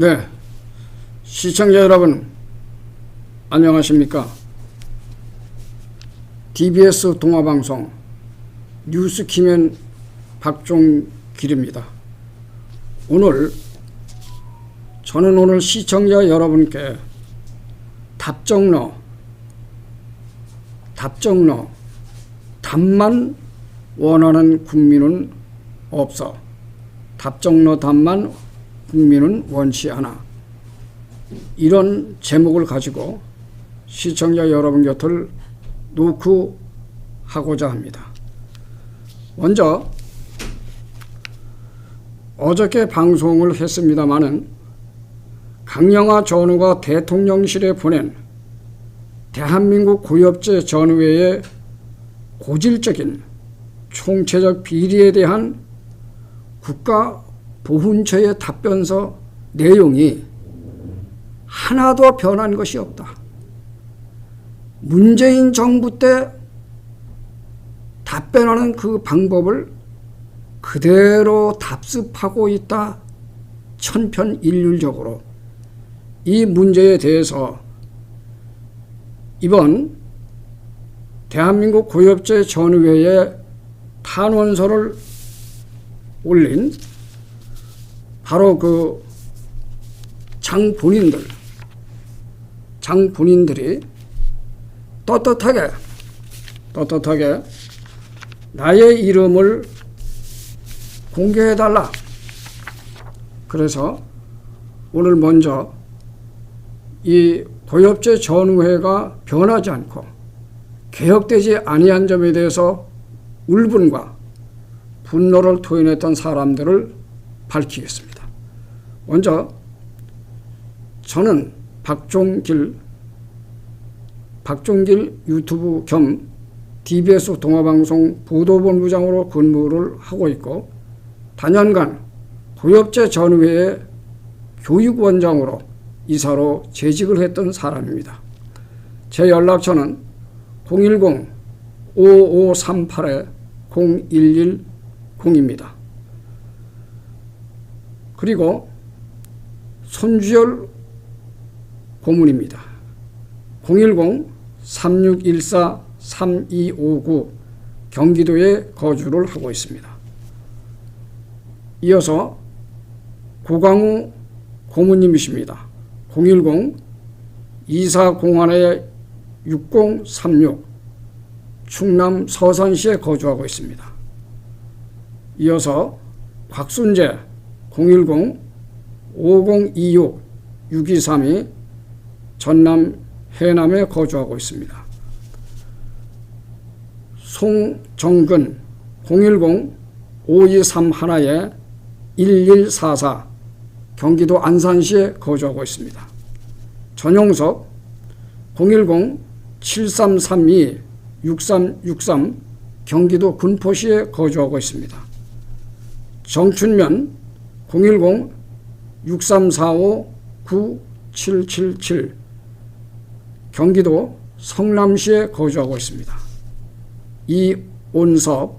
네. 시청자 여러분, 안녕하십니까? DBS 동화방송 뉴스 키면 박종길입니다. 오늘 저는 오늘 시청자 여러분께 답정너, 답정너, 답만 원하는 국민은 없어. 답정너 답만 국민은 원치 않아. 이런 제목을 가지고 시청자 여러분 곁을 놓고 하고자 합니다. 먼저 어저께 방송을 했습니다마는 강영하 전우가 대통령실에 보낸 대한민국 고엽제 전후회의 고질적인 총체적 비리에 대한 국가 보훈처의 답변서 내용이 하나도 변한 것이 없다. 문재인 정부 때 답변하는 그 방법을 그대로 답습하고 있다. 천편일률적으로 이 문제에 대해서 이번 대한민국 고엽제 전후회에 탄원서를 올린 바로 그 장본인들, 장본인들이 떳떳하게, 떳떳하게 나의 이름을 공개해달라. 그래서 오늘 먼저 이 고엽제 전후회가 변하지 않고 개혁되지 아니한 점에 대해서 울분과 분노를 토해냈던 사람들을 밝히겠습니다. 먼저 저는 박종길 박종길 유튜브 겸 DBS 동화방송 보도본부장으로 근무를 하고 있고 단연간 고엽제 전후회의 교육원장으로 이사로 재직을 했던 사람입니다. 제 연락처는 010-5538-0110입니다. 그리고 손주열 고문입니다. 010-3614-3259 경기도에 거주를 하고 있습니다. 이어서 고강우 고문님이십니다. 010-2401-6036 충남 서산시에 거주하고 있습니다. 이어서 곽순재 010-5026-6232 전남 해남에 거주하고 있습니다. 송정근 010-5231-1144 경기도 안산시에 거주하고 있습니다. 전용석 010-7332-6363 경기도 군포시에 거주하고 있습니다. 정춘면 010-6345-9777 경기도 성남시에 거주하고 있습니다. 이온섭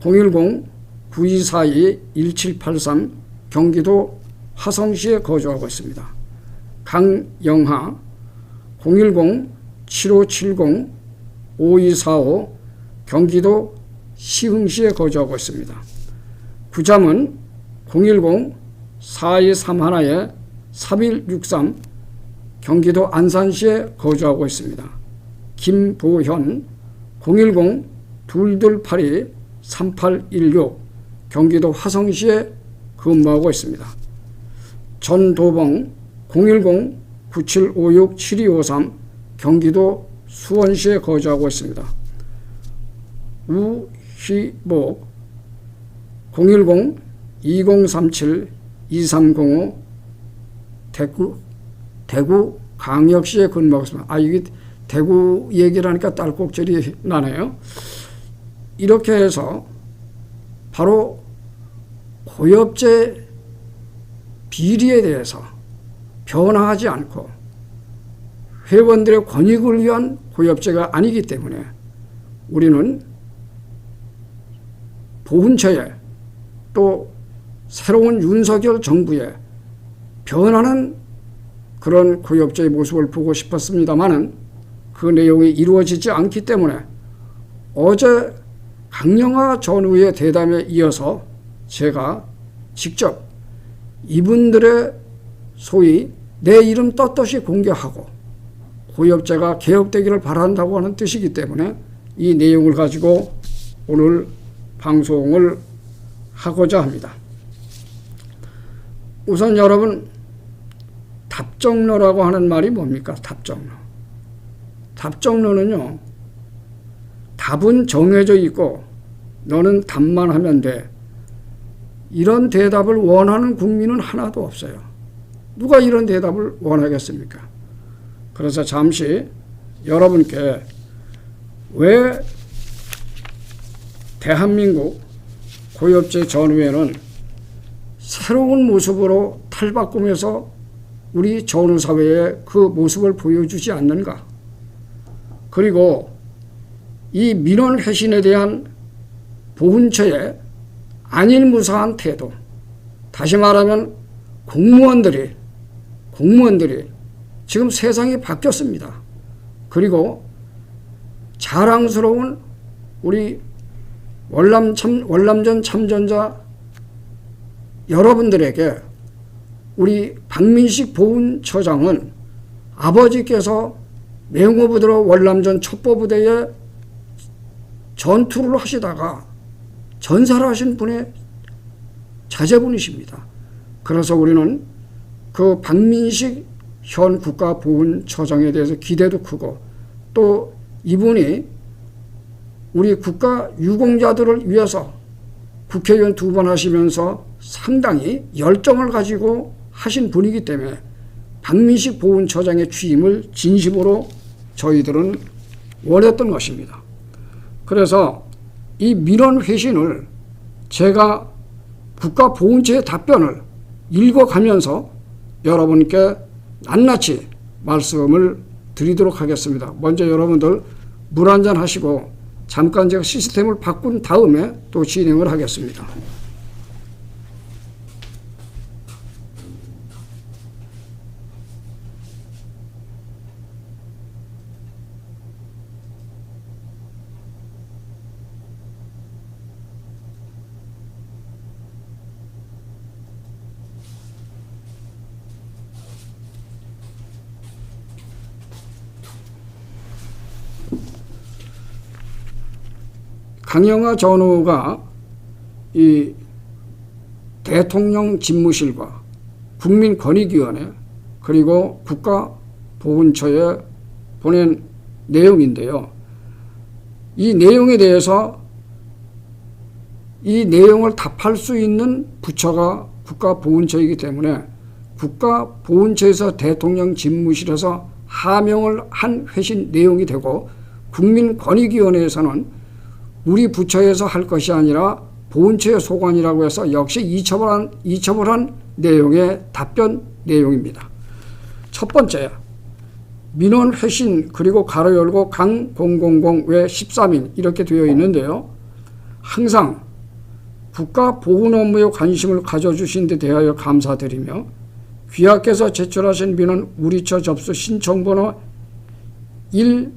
010-9242-1783 경기도 화성시에 거주하고 있습니다. 강영하 010-7570-5245 경기도 시흥시에 거주하고 있습니다. 구자문 010-4231-3163 경기도 안산시에 거주하고 있습니다. 김보현 010-2282-3816 경기도 화성시에 근무하고 있습니다. 전도봉 010-9756-7253 경기도 수원시에 거주하고 있습니다. 우희복 010-2037-2305 대구 대구 강역시에 근무하고 있습니다. 아 이게 대구 얘기를 하니까 딸꾹질이 나네요. 이렇게 해서 바로 고엽제 비리에 대해서 변화하지 않고 회원들의 권익을 위한 고엽제가 아니기 때문에 우리는 보훈처에 또 새로운 윤석열 정부의 변하는 그런 고엽제의 모습을 보고 싶었습니다만은 그 내용이 이루어지지 않기 때문에 어제 강영하 전우의 대담에 이어서 제가 직접 이분들의 소위 내 이름 떳떳이 공개하고 고엽제가 개혁되기를 바란다고 하는 뜻이기 때문에 이 내용을 가지고 오늘 방송을 하고자 합니다. 우선 여러분 답정너라고 하는 말이 뭡니까? 답정너. 답정너는요. 답은 정해져 있고 너는 답만 하면 돼. 이런 대답을 원하는 국민은 하나도 없어요. 누가 이런 대답을 원하겠습니까? 그래서 잠시 여러분께 왜 대한민국 고엽제 전후에는 새로운 모습으로 탈바꿈해서 우리 전후 사회에 그 모습을 보여주지 않는가? 그리고 이 민원 회신에 대한 보훈처의 안일무사한 태도, 다시 말하면 공무원들이 공무원들이 지금 세상이 바뀌었습니다. 그리고 자랑스러운 우리 월남 참, 월남전 참전자 여러분들에게 우리 박민식 보훈처장은 아버지께서 맹호부대로 월남전 첩보부대에 전투를 하시다가 전사를 하신 분의 자제분이십니다. 그래서 우리는 그 박민식 현 국가보훈처장에 대해서 기대도 크고 또 이분이 우리 국가 유공자들을 위해서 국회의원 두 번 하시면서 상당히 열정을 가지고 하신 분이기 때문에 박민식 보훈처장의 취임을 진심으로 저희들은 원했던 것입니다. 그래서 이 민원 회신을 제가 국가보훈처의 답변을 읽어가면서 여러분께 낱낱이 말씀을 드리도록 하겠습니다. 먼저 여러분들 물 한 잔 하시고 잠깐 제가 시스템을 바꾼 다음에 또 진행을 하겠습니다. 강영하 전후가 이 대통령 집무실과 국민권익위원회 그리고 국가보훈처에 보낸 내용인데요. 이 내용에 대해서 이 내용을 답할 수 있는 부처가 국가보훈처이기 때문에 국가보훈처에서 대통령 집무실에서 하명을 한 회신 내용이 되고 국민권익위원회에서는 우리 부처에서 할 것이 아니라 보훈처의 소관이라고 해서 역시 이첩을 한, 이첩을 한 내용의 답변 내용입니다. 첫 번째, 민원 회신 그리고 가로 열고 강 000 외 13인 이렇게 되어 있는데요. 항상 국가 보훈 업무에 관심을 가져주신 데 대하여 감사드리며 귀하께서 제출하신 민원 우리처 접수 신청번호 1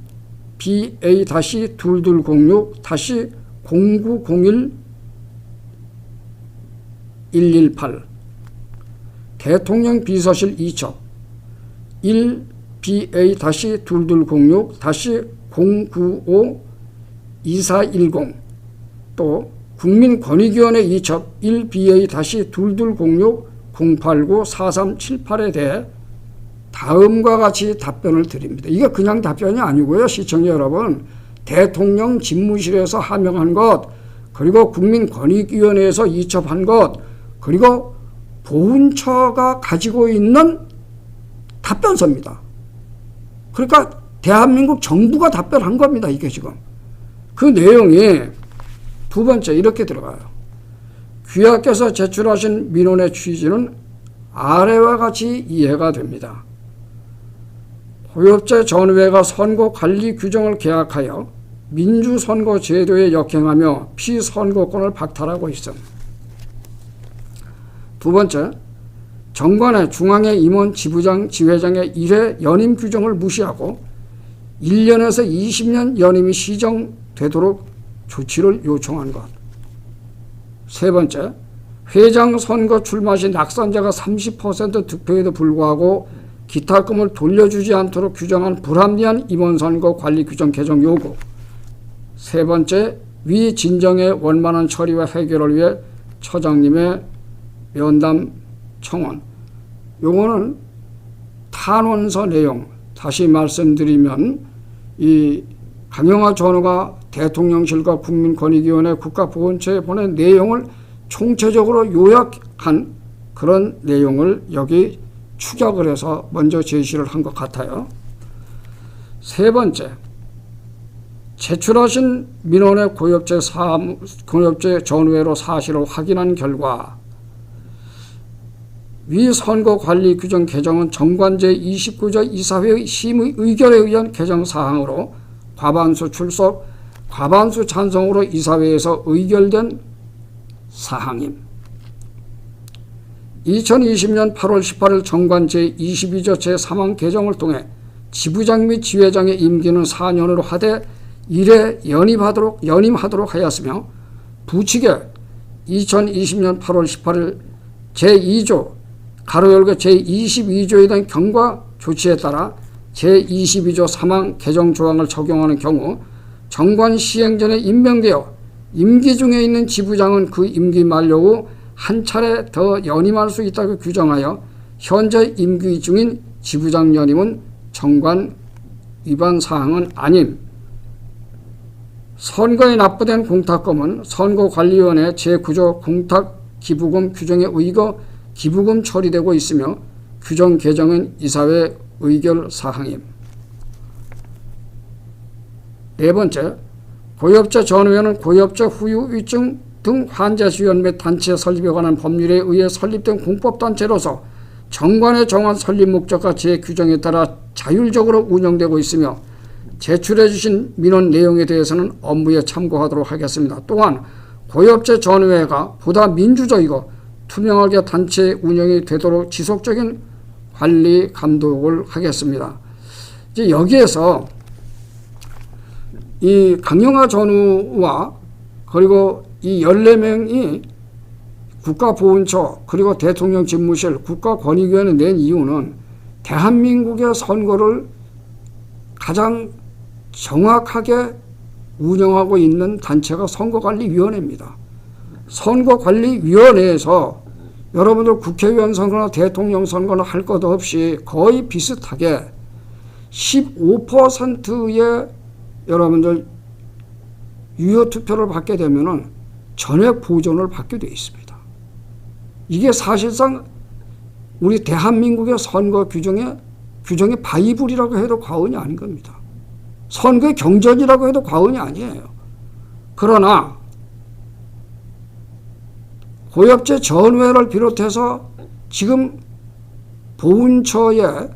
BA-2206 0901 118 대통령 비서실 2첩. 1 BA-2206 095 2410 또 국민권익위원회 2첩 1 BA-2206 089 4378에 대해 다음과 같이 답변을 드립니다. 이게 그냥 답변이 아니고요. 시청자 여러분. 대통령 집무실에서 하명한 것, 그리고 국민권익위원회에서 이첩한 것, 그리고 보훈처가 가지고 있는 답변서입니다. 그러니까 대한민국 정부가 답변한 겁니다. 이게 지금. 그 내용이 두 번째 이렇게 들어가요. 귀하께서 제출하신 민원의 취지는 아래와 같이 이해가 됩니다. 고엽제 전회가 선거 관리 규정을 개혁하여 민주선거 제도에 역행하며 피선거권을 박탈하고 있음. 두 번째, 정관의 중앙의 임원 지부장 지회장의 일회 연임 규정을 무시하고 1년에서 20년 연임이 시정되도록 조치를 요청한 것. 세 번째, 회장 선거 출마 시 낙선자가 30% 득표에도 불구하고 기타금을 돌려주지 않도록 규정한 불합리한 임원선거 관리 규정 개정 요구. 세 번째, 위 진정의 원만한 처리와 해결을 위해 처장님의 면담 청원. 요거는 탄원서 내용 다시 말씀드리면 이 강영화 전우가 대통령실과 국민권익위원회 국가보훈처에 보낸 내용을 총체적으로 요약한 그런 내용을 여기 추격을 해서 먼저 제시를 한 것 같아요. 세 번째, 제출하신 민원의 고엽제 사무, 고엽제 전후회로 사실을 확인한 결과 위 선거 관리 규정 개정은 정관제 29조 이사회의 심의 의결에 의한 개정 사항으로 과반수 출석, 과반수 찬성으로 이사회에서 의결된 사항임. 2020년 8월 18일 정관 제22조 제3항 개정을 통해 지부장 및 지회장의 임기는 4년으로 하되 1회 연임하도록 연임하도록 하였으며 부칙에 2020년 8월 18일 제2조 가로 열고 제22조에 대한 경과 조치에 따라 제22조 3항 개정 조항을 적용하는 경우 정관 시행 전에 임명되어 임기 중에 있는 지부장은 그 임기 만료 후 한 차례 더 연임할 수 있다고 규정하여 현재 임기 중인 지부장 연임은 정관 위반 사항은 아님. 선거에 납부된 공탁금은 선거관리위원회 제9조 공탁 기부금 규정에 의거 기부금 처리되고 있으며 규정 개정은 이사회 의결 사항임. 네 번째, 고엽제 전후에는 고엽제 후유 위증 등 환자 지원 및 단체 설립에 관한 법률에 의해 설립된 공법단체로서 정관에 정한 설립 목적과 제 규정에 따라 자율적으로 운영되고 있으며 제출해 주신 민원 내용에 대해서는 업무에 참고하도록 하겠습니다. 또한 고엽제 전후회가 보다 민주적이고 투명하게 단체 운영이 되도록 지속적인 관리 감독을 하겠습니다. 이제 여기에서 이 강영하 전우와 그리고 이 14명이 국가보훈처 그리고 대통령 집무실 국가권익위원회 낸 이유는 대한민국의 선거를 가장 정확하게 운영하고 있는 단체가 선거관리위원회입니다. 선거관리위원회에서 여러분들 국회의원 선거나 대통령 선거나 할 것 없이 거의 비슷하게 15%의 여러분들 유효 투표를 받게 되면은 전액 보존을 받게 되어 있습니다. 이게 사실상 우리 대한민국의 선거 규정의 규정의 바이블이라고 해도 과언이 아닌 겁니다. 선거의 경전이라고 해도 과언이 아니에요. 그러나 고엽제 전회를 비롯해서 지금 보훈처에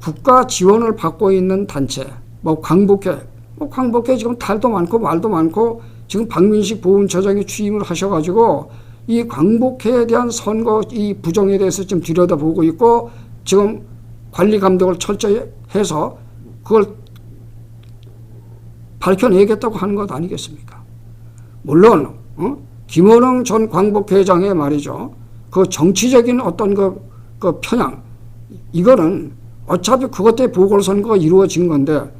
국가 지원을 받고 있는 단체, 뭐 광복회, 뭐 광복회 지금 달도 많고 말도 많고 지금 박민식 보훈처장이 취임을 하셔가지고 이 광복회에 대한 선거 이 부정에 대해서 좀 들여다보고 있고 지금 관리 감독을 철저히 해서 그걸 밝혀내겠다고 하는 것 아니겠습니까? 물론 어? 김원흥 전 광복회장의 말이죠. 그 정치적인 어떤 그, 그 편향 이거는 어차피 그것 때문에 보궐선거가 이루어진 건데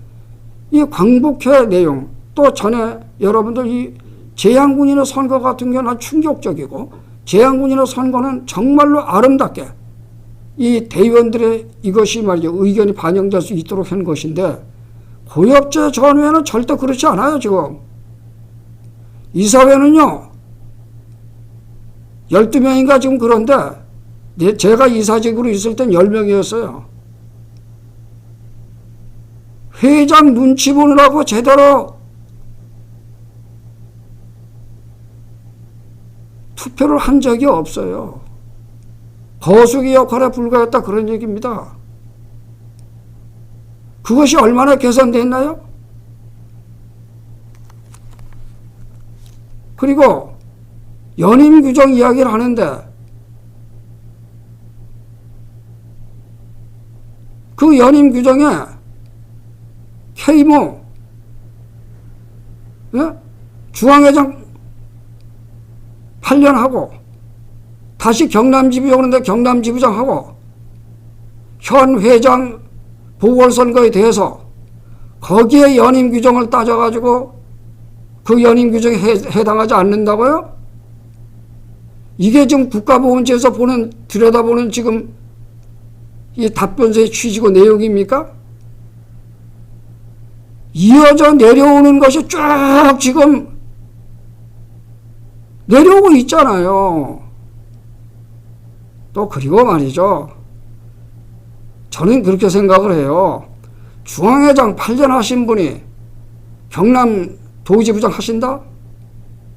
이 광복회 내용 또 전에 여러분들 이 재향군인의 선거 같은 경우는 충격적이고 재향군인의 선거는 정말로 아름답게 이 대의원들의 이것이 말이죠 의견이 반영될 수 있도록 한 것인데 고엽제 전후에는 절대 그렇지 않아요 지금 이사회는요 12명인가 지금 그런데 제가 이사직으로 있을 땐 10명이었어요. 회장 눈치 보느라고 제대로 투표를 한 적이 없어요. 거수기 역할에 불과했다 그런 얘기입니다. 그것이 얼마나 개선됐나요? 그리고 연임 규정 이야기를 하는데 그 연임 규정에 K모 예? 중앙회장 8년 하고 다시 경남지부장 오는데 경남지부장 하고 현 회장 보궐선거에 대해서 거기에 연임 규정을 따져가지고 그 연임 규정에 해, 해당하지 않는다고요? 이게 지금 국가보훈처에서 보는 들여다보는 지금 이 답변서의 취지고 내용입니까? 이어져 내려오는 것이 쭉 지금 내려오고 있잖아요. 또 그리고 말이죠. 저는 그렇게 생각을 해요. 중앙회장 8년 하신 분이 경남 도지부장 하신다?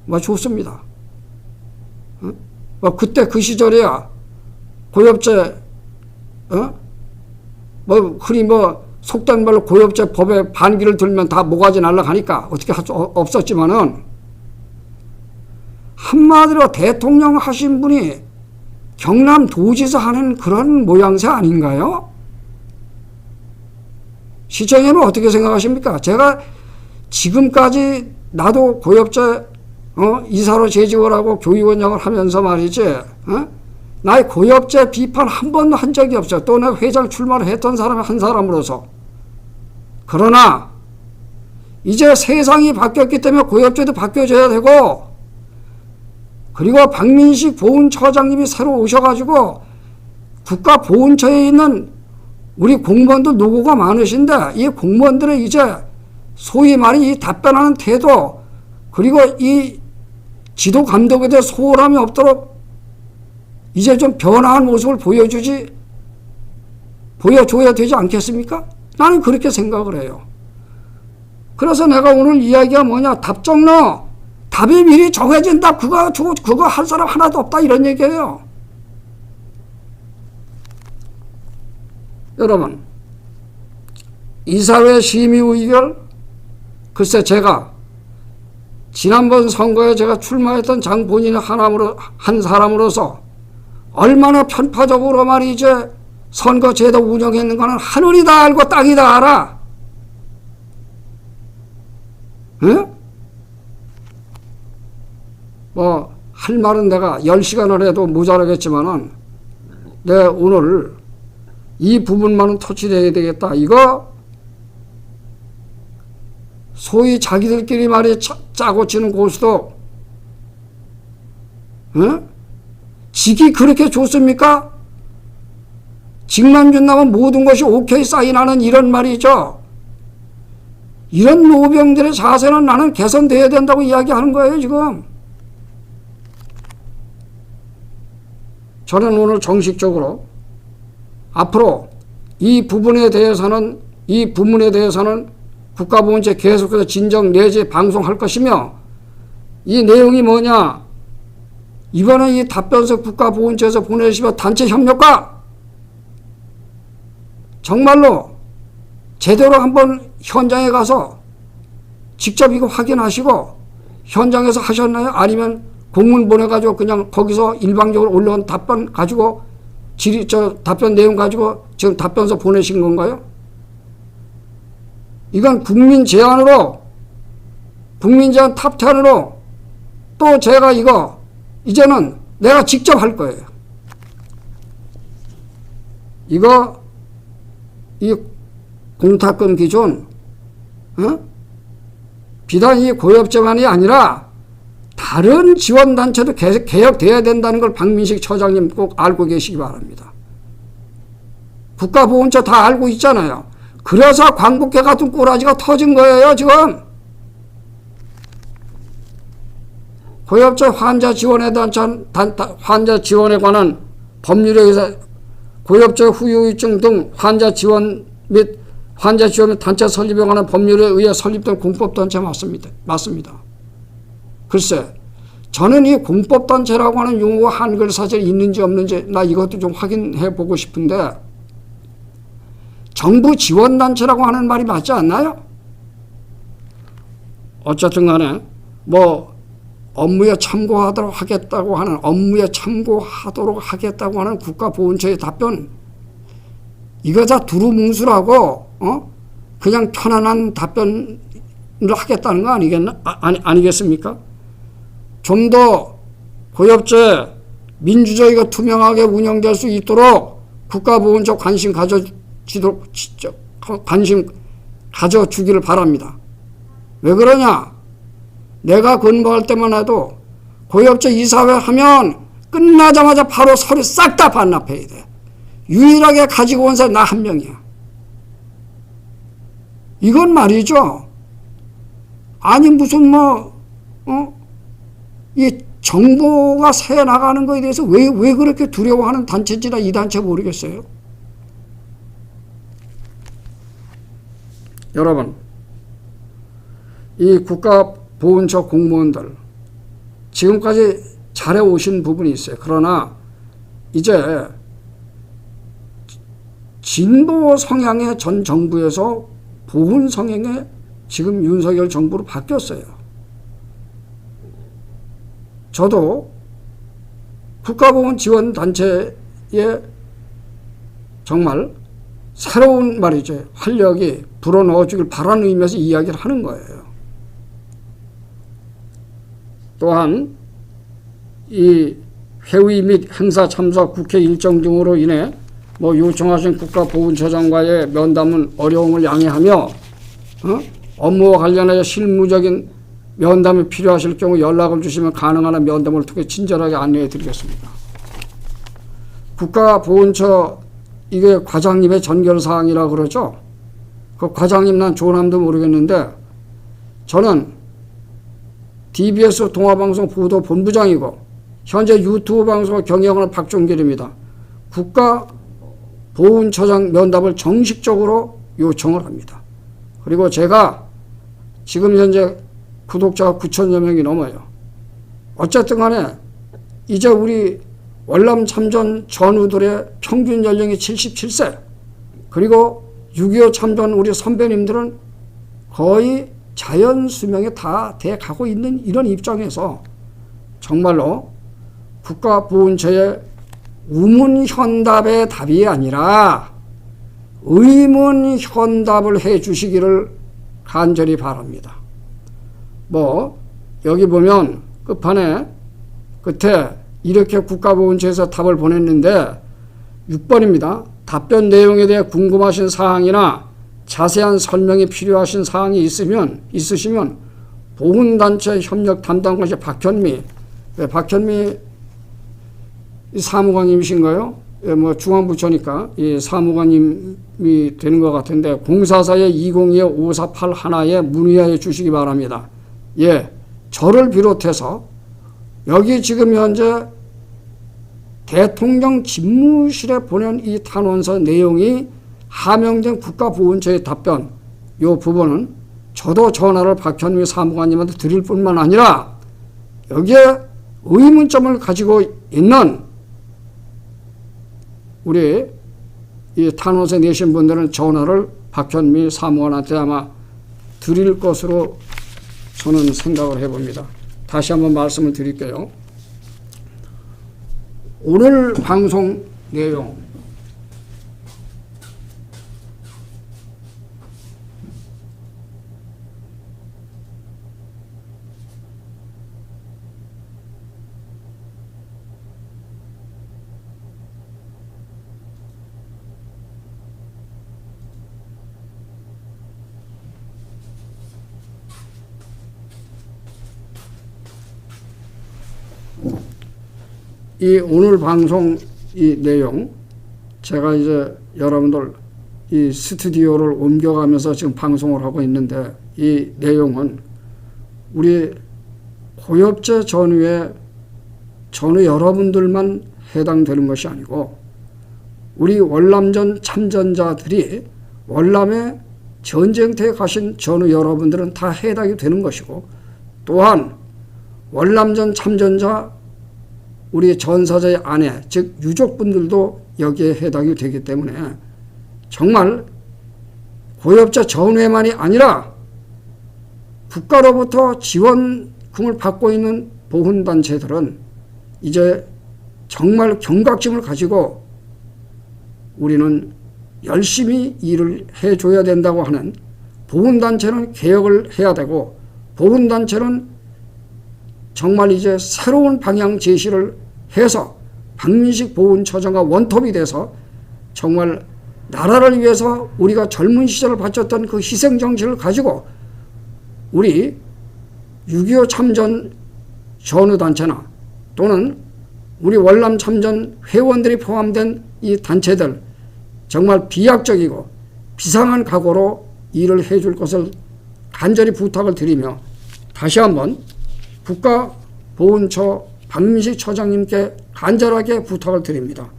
뭐 좋습니다. 어? 뭐 그때 그 시절에야 고엽제 어? 뭐 흔히 뭐 속된 말로 고엽제 법에 반기를 들면 다 모가지 날라가니까 어떻게 할 수 없었지만은 한마디로 대통령 하신 분이 경남 도지사 하는 그런 모양새 아닌가요? 시청자는 어떻게 생각하십니까? 제가 지금까지 나도 고엽제 어? 이사로 재직을 하고 교육원장을 하면서 말이지 어? 나의 고엽제 비판 한 번도 한 적이 없어요. 또 내가 회장 출마를 했던 사람 한 사람으로서. 그러나 이제 세상이 바뀌었기 때문에 고엽제도 바뀌어져야 되고 그리고 박민식 보훈처장님이 새로 오셔가지고 국가보훈처에 있는 우리 공무원도 노고가 많으신데 이 공무원들의 이제 소위 말해 이 답변하는 태도 그리고 이 지도 감독에 대해 소홀함이 없도록 이제 좀 변화한 모습을 보여주지 보여줘야 되지 않겠습니까? 나는 그렇게 생각을 해요. 그래서 내가 오늘 이야기가 뭐냐 답정너 답이 미리 정해진다 그거 저- 그거 할 사람 하나도 없다 이런 얘기예요. 여러분 이사회 심의 의결 글쎄 제가 지난번 선거에 제가 출마했던 장 본인의 하나로 한 사람으로서 얼마나 편파적으로 말이지 선거 제도 운영했는가는 하늘이 다 알고 땅이 다 알아. 응? 뭐, 할 말은 내가 10시간을 해도 모자라겠지만은, 내 오늘 이 부분만은 터치돼야 되겠다. 이거, 소위 자기들끼리 말이 짜, 짜고 치는 고수도, 응? 직이 그렇게 좋습니까? 직만 준다면 모든 것이 오케이 사인하는 이런 말이죠. 이런 노병들의 자세는 나는 개선돼야 된다고 이야기하는 거예요, 지금. 저는 오늘 정식적으로 앞으로 이 부분에 대해서는 이 부문에 대해서는 국가보훈처 계속해서 진정 내지 방송할 것이며 이 내용이 뭐냐 이번에 이 답변서 국가보훈처에서 보내시면 단체 협력과 정말로 제대로 한번 현장에 가서 직접 이거 확인하시고 현장에서 하셨나요? 아니면 공문 보내가지고 그냥 거기서 일방적으로 올라온 답변 가지고 질의 저 답변 내용 가지고 지금 답변서 보내신 건가요? 이건 국민 제안으로 국민 제안 탑10으로 또 제가 이거 이제는 내가 직접 할 거예요. 이거 이 공탁금 기준 어? 비단 이 고엽제만이 아니라 다른 지원단체도 개- 개혁돼야 된다는 걸 박민식 처장님 꼭 알고 계시기 바랍니다. 국가보훈처 다 알고 있잖아요. 그래서 광복회 같은 꼬라지가 터진 거예요, 지금. 고엽제 환자 지원에 대한 환자 지원에 관한 법률에 의해서 고엽제 후유증 등 환자 지원 및 환자 지원 및 단체 설립에 관한 법률에 의해 설립된 공법단체 맞습니다. 맞습니다. 글쎄, 저는 이 공법단체라고 하는 용어가 한글 사실 있는지 없는지 나 이것도 좀 확인해 보고 싶은데 정부 지원단체라고 하는 말이 맞지 않나요? 어쨌든 간에 뭐 업무에 참고하도록 하겠다고 하는 업무에 참고하도록 하겠다고 하는 국가보훈처의 답변 이거 다 두루뭉술하고 어? 그냥 편안한 답변을 하겠다는 거 아니겠나? 아, 아니, 아니겠습니까? 좀 더 고엽제 민주주의가 투명하게 운영될 수 있도록 국가보훈처 관심 가져지도록 진짜 관심 가져주기를 바랍니다. 왜 그러냐? 내가 근무할 때만 해도 고엽제 이사회 하면 끝나자마자 바로 서류 싹 다 반납해야 돼. 유일하게 가지고 온 사람 나 한 명이야. 이건 말이죠. 아니 무슨 뭐 어? 이 정보가 새 나가는 거에 대해서 왜, 왜 그렇게 두려워하는 단체지나 이 단체 모르겠어요. 여러분, 이 국가보훈처 공무원들 지금까지 잘해오신 부분이 있어요. 그러나 이제 진보 성향의 전 정부에서 보훈 성향의 지금 윤석열 정부로 바뀌었어요. 저도 국가보훈 지원 단체에 정말 새로운 말이죠. 활력이 불어넣어 주길 바라는 의미에서 이야기를 하는 거예요. 또한 이 회의 및 행사 참석 국회 일정 등으로 인해 뭐 요청하신 국가보훈처장과의 면담은 어려움을 양해하며 어? 업무와 관련하여 실무적인 면담이 필요하실 경우 연락을 주시면 가능한 한 면담을 통해 친절하게 안내해 드리겠습니다. 국가보훈처 이게 과장님의 전결 사항이라 그러죠. 그 과장님 난 조남도 모르겠는데 저는 DBS 동아방송 보도 본부장이고 현재 유튜브 방송을 경영하는 박종길입니다. 국가 보훈처장 면담을 정식적으로 요청을 합니다. 그리고 제가 지금 현재 구독자가 9천여 명이 넘어요. 어쨌든 간에 이제 우리 월남 참전 전우들의 평균 연령이 77세 그리고 6.25 참전 우리 선배님들은 거의 자연 수명에 다 돼 가고 있는 이런 입장에서 정말로 국가보훈처의 우문현답의 답이 아니라 의문현답을 해 주시기를 간절히 바랍니다. 뭐 여기 보면 끝판에 끝에 이렇게 국가보훈처에서 답을 보냈는데 6번입니다. 답변 내용에 대해 궁금하신 사항이나 자세한 설명이 필요하신 사항이 있으면 있으시면 보훈단체 협력 담당관시 박현미 네, 박현미 사무관님이신가요? 예, 뭐 중앙부처니까 이 사무관님이 되는 것 같은데 044에 2025 5481 하나에 문의해 주시기 바랍니다. 예, 저를 비롯해서 여기 지금 현재 대통령 집무실에 보낸 이 탄원서 내용이 하명된 국가보훈처의 답변 요 부분은 저도 전화를 박현미 사무관님한테 드릴 뿐만 아니라 여기에 의문점을 가지고 있는 우리 이 탄원서 내신 분들은 전화를 박현미 사무관한테 아마 드릴 것으로 저는 생각을 해봅니다. 다시 한번 말씀을 드릴게요. 오늘 방송 내용 이 오늘 방송 이 내용 제가 이제 여러분들 이 스튜디오를 옮겨가면서 지금 방송을 하고 있는데 이 내용은 우리 고엽제 전후의 전후 여러분들만 해당되는 것이 아니고 우리 월남전 참전자들이 월남에 전쟁터에 가신 전후 여러분들은 다 해당이 되는 것이고 또한 월남전 참전자 우리 전사자의 아내, 즉 유족분들도 여기에 해당이 되기 때문에 정말 고엽자 전회만이 아니라 국가로부터 지원금을 받고 있는 보훈단체들은 이제 정말 경각심을 가지고 우리는 열심히 일을 해줘야 된다고 하는 보훈단체는 개혁을 해야 되고 보훈단체는 정말 이제 새로운 방향 제시를 해서 박민식 보훈처장과 원톱이 돼서 정말 나라를 위해서 우리가 젊은 시절을 바쳤던 그 희생 정신을 가지고 우리 6.25 참전 전후 단체나 또는 우리 월남 참전 회원들이 포함된 이 단체들 정말 비약적이고 비상한 각오로 일을 해줄 것을 간절히 부탁을 드리며 다시 한번 국가보훈처 박민식 처장님께 간절하게 부탁을 드립니다.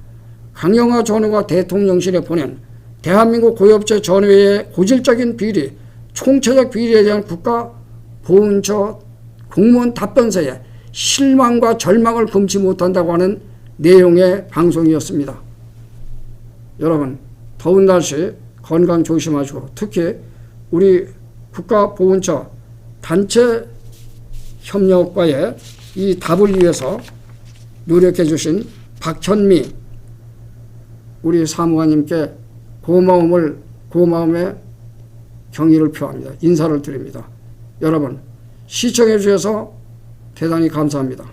강영하 전우가 대통령실에 보낸 대한민국 고엽제 전회의 고질적인 비리, 총체적 비리에 대한 국가 보훈처 공무원 답변서에 실망과 절망을 금치 못한다고 하는 내용의 방송이었습니다. 여러분, 더운 날씨 건강 조심하시고 특히 우리 국가보훈처 단체 협력과의 이 답을 위해서 노력해 주신 박현미 우리 사무관님께 고마움을 고마움의 경의를 표합니다. 인사를 드립니다. 여러분 시청해 주셔서 대단히 감사합니다.